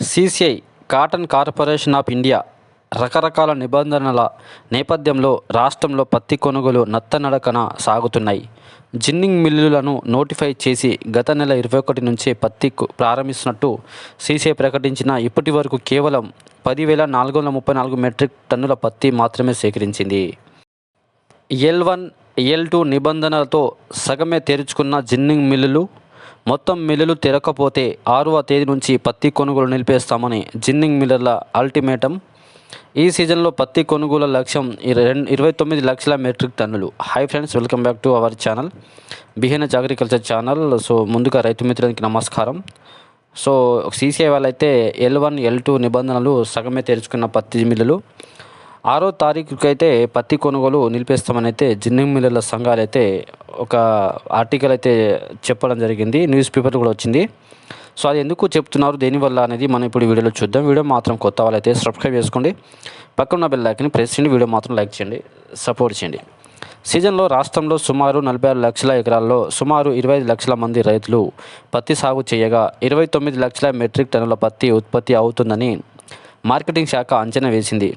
CCI cotton corporation of India రకరకాల నిబంధనల నేపథ్యంలో రాష్ట్రంలో పత్తి కొనుగోలు నత్తనడకన సాగుతున్నాయి. జిన్నింగ్ మిల్లులను నోటిఫై చేసి గత నెల ఇరవై ఒకటి నుంచే పత్తి ప్రారంభిస్తున్నట్టు సీసీఐ ప్రకటించిన ఇప్పటి వరకు కేవలం పదివేల నాలుగు వందల ముప్పై నాలుగు మెట్రిక్ టన్నుల పత్తి మాత్రమే సేకరించింది. ఎల్ వన్ ఎల్ టూ నిబంధనలతో సగమే తెరుచుకున్న జిన్నింగ్ మిల్లులు మొత్తం మిల్లులు తెరకపోతే ఆరవ తేదీ నుంచి పత్తి కొనుగోలు నిలిపేస్తామని జిన్నింగ్ మిల్లర్ల అల్టిమేటం. ఈ సీజన్లో పత్తి కొనుగోలు లక్ష్యం ఇరవై తొమ్మిది లక్షల మెట్రిక్ టన్నులు. Hi friends welcome back to our channel. బిహెన్హెచ్ agriculture channel. So ముందుగా రైతు మిత్రులకి నమస్కారం. సో సీసీఐ వాళ్ళైతే ఎల్ వన్ ఎల్ టూ నిబంధనలు సగమే తెరుచుకున్న పత్తి మిల్లులు. ఆరో తారీఖుకైతే పత్తి కొనుగోలు నిలిపేస్తామని అయితే జిన్నింగ్ మిల్లర్ల సంఘాలు అయితే ఒక ఆర్టికల్ అయితే చెప్పడం జరిగింది. న్యూస్ పేపర్ కూడా వచ్చింది. సో అది ఎందుకు చెప్తున్నారు? దేనివల్ల అనేది మనం ఇప్పుడు వీడియోలో చూద్దాం. వీడియో మాత్రం కొత్త వాళ్ళైతే సబ్స్క్రైబ్ చేసుకోండి. పక్కన బెల్ లైక్ని ప్రెస్ చేయండి. వీడియో మాత్రం లైక్ చేయండి. సపోర్ట్ చేయండి. సీజన్లో రాష్ట్రంలో సుమారు నలభై ఆరు లక్షల ఎకరాల్లో సుమారు ఇరవై ఐదు లక్షల మంది రైతులు పత్తి సాగు చేయగా ఇరవై తొమ్మిది లక్షల మెట్రిక్ టన్నుల పత్తి ఉత్పత్తి అవుతుందని మార్కెటింగ్ శాఖ అంచనా వేసింది.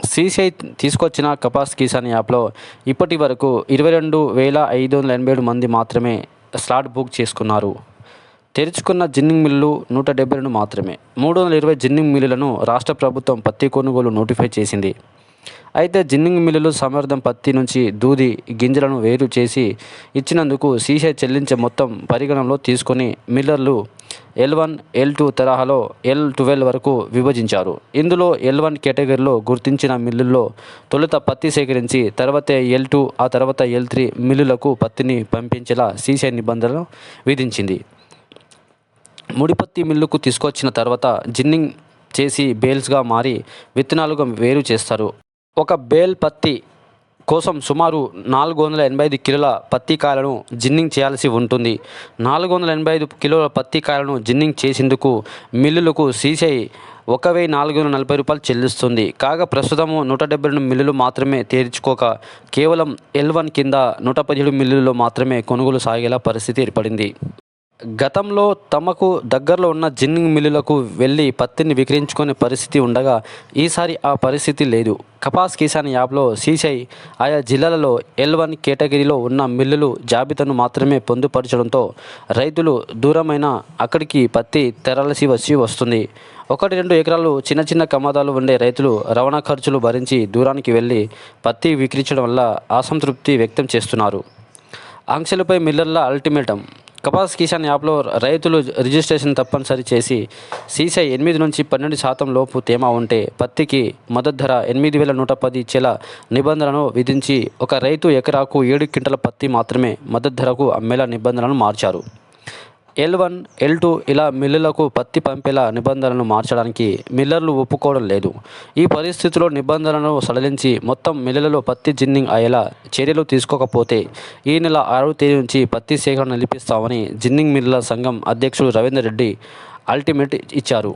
సీసీఐ తీసుకొచ్చిన కపాస్ కిసాన్ యాప్లో ఇప్పటి వరకు ఇరవై రెండు వేల ఐదు వందల ఎనభై ఏడు మంది మాత్రమే స్లాట్ బుక్ చేసుకున్నారు. తెరుచుకున్న జిన్నింగ్ మిల్లు నూట డెబ్బై రెండు మాత్రమే. మూడు వందల ఇరవై జిన్నింగ్ మిల్లులను రాష్ట్ర ప్రభుత్వం పత్తి కొనుగోలు నోటిఫై చేసింది. అయితే జిన్నింగ్ మిల్లులు సమర్థం పత్తి నుంచి దూది గింజలను వేరు చేసి ఇచ్చినందుకు సీసీఐ చెల్లించే మొత్తం పరిగణనలో తీసుకొని మిల్లర్లు ఎల్ వన్ ఎల్ టూ తరహాలో ఎల్ ట్వెల్వ్ వరకు విభజించారు. ఇందులో ఎల్ వన్ కేటగిరీలో గుర్తించిన మిల్లుల్లో తొలుత పత్తి సేకరించి తర్వాతే ఎల్ టూ ఆ తర్వాత ఎల్ త్రీ మిల్లులకు పత్తిని పంపించేలా సీసీఐ నిబంధనలు విధించింది. ముడిపత్తి మిల్లుకు తీసుకొచ్చిన తర్వాత జిన్నింగ్ చేసి బేల్స్గా మారి విత్తనాలుగా వేరు చేస్తారు. ఒక బేల్ పత్తి కోసం సుమారు నాలుగు వందల ఎనభై ఐదు కిలోల పత్తి కాయలను జిన్నింగ్ చేయాల్సి ఉంటుంది. నాలుగు వందల ఎనభై ఐదు కిలోల పత్తి కాయలను జిన్నింగ్ చేసేందుకు మిల్లులకు సీసీఐ ఒక వెయ్యి నాలుగు వందల నలభై రూపాయలు చెల్లిస్తుంది. కాగా ప్రస్తుతము నూట డెబ్బై రెండు మిల్లులు మాత్రమే తీర్చుకోక కేవలం ఎల్ వన్ కింద నూట పదిహేడు మిల్లుల్లో మాత్రమే కొనుగోలు సాగేలా పరిస్థితి ఏర్పడింది. గతంలో తమకు దగ్గరలో ఉన్న జిన్నింగ్ మిల్లులకు వెళ్ళి పత్తిని విక్రయించుకునే పరిస్థితి ఉండగా ఈసారి ఆ పరిస్థితి లేదు. కపాస్ కిసాన్ యాప్లో సీసీఐ ఆయా జిల్లాలలో ఎల్ వన్ కేటగిరీలో ఉన్న మిల్లులు జాబితాను మాత్రమే పొందుపరచడంతో రైతులు దూరమైన అక్కడికి పత్తి తెరాల్సి వచ్చి వస్తుంది. ఒకటి రెండు ఎకరాలు చిన్న చిన్న కమాదాలు ఉండే రైతులు రవాణా ఖర్చులు భరించి దూరానికి వెళ్ళి పత్తి విక్రయించడం వల్ల అసంతృప్తి వ్యక్తం చేస్తున్నారు. ఆంక్షలపై మిల్లర్ల అల్టిమేటం. కపాస్ కిసాన్ యాప్లో రైతులు రిజిస్ట్రేషన్ తప్పనిసరి చేసి సీసీ ఎనిమిది నుంచి పన్నెండు శాతం లోపు తేమ ఉంటే పత్తికి మద్దతు ధర ఎనిమిది వేల నూట పది ఇచ్చేల నిబంధనను విధించి ఒక రైతు ఎకరాకు ఏడు క్వింటల పత్తి మాత్రమే మద్దతు ధరకు అమ్మేలా నిబంధనలను మార్చారు. ఎల్ వన్ ఎల్ టూ ఇలా మిల్లులకు పత్తి పంపేలా నిబంధనలను మార్చడానికి మిల్లర్లు ఒప్పుకోవడం లేదు. ఈ పరిస్థితిలో నిబంధనలను సడలించి మొత్తం మిల్లులలో పత్తి జిన్నింగ్ అయ్యేలా చర్యలు తీసుకోకపోతే ఈ నెల ఆరవ తేదీ నుంచి పత్తి సేకరణ నిలిపిస్తామని జిన్నింగ్ మిల్లుల సంఘం అధ్యక్షుడు రవీందర్ రెడ్డి అల్టిమేట్ ఇచ్చారు.